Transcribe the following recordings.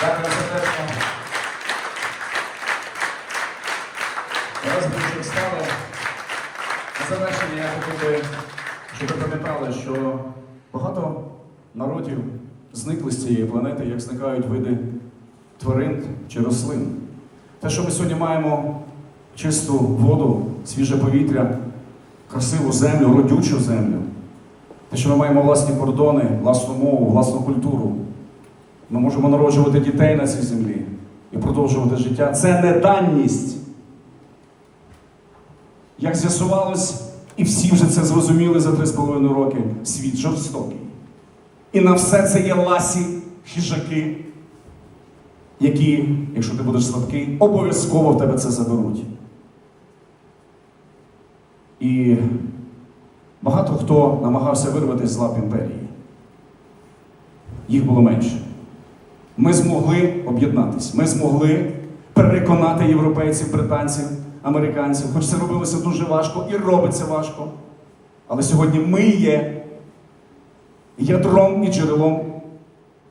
Дякую сердечно. Раз ми вже встали. На завершення я хотів би, щоб ви пам'ятали, що багато народів зникли з цієї планети, як зникають види тварин чи рослин. Те, що ми сьогодні маємо чисту воду, свіже повітря, красиву землю, родючу землю. Те, що ми маємо власні кордони, власну мову, власну культуру. Ми можемо народжувати дітей на цій землі і продовжувати життя. Це не даність. Як з'ясувалось, і всі вже це зрозуміли за 3,5 роки, світ жорстокий. І на все це є ласі хижаки, які, якщо ти будеш слабкий, обов'язково в тебе це заберуть. І багато хто намагався вирватися з лап імперії. Їх було менше. Ми змогли об'єднатися. Ми змогли переконати європейців, британців, американців. Хоч це робилося дуже важко і робиться важко. Але сьогодні ми є ядром і джерелом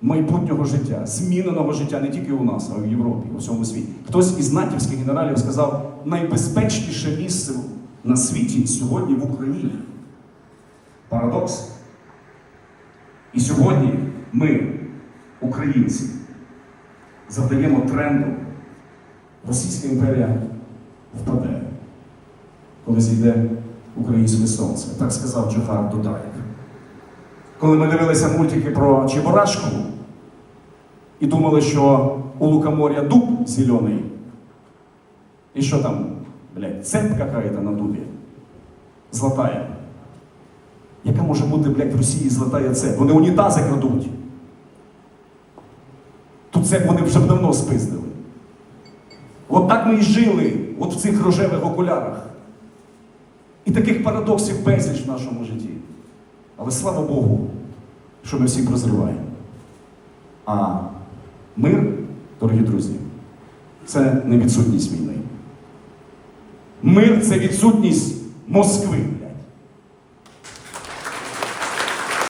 майбутнього життя, зміненого життя не тільки у нас, а й в Європі, у всьому світі. Хтось із натівських генералів сказав, найбезпечніше місце на світі сьогодні в Україні. Парадокс. І сьогодні ми, українці, завдаємо тренду. Російська імперія впаде, коли зійде українське сонце. Так сказав Джохар Дудаєв. Коли ми дивилися мультики про Чебурашку і думали, що у лукомор'я дуб зелений, і що там, блядь, цепь какая-то на дубі, золотая. Яка може бути, блядь, в Росії золотая цепь? Вони унітази крадуть. Цепь вони вже б давно спиздили. От так ми і жили, от в цих рожевих окулярах. І таких парадоксів безліч в нашому житті. Але слава Богу, що ми всі прозриваємо. А мир, дорогі друзі, це не відсутність війни. Мир це відсутність Москви.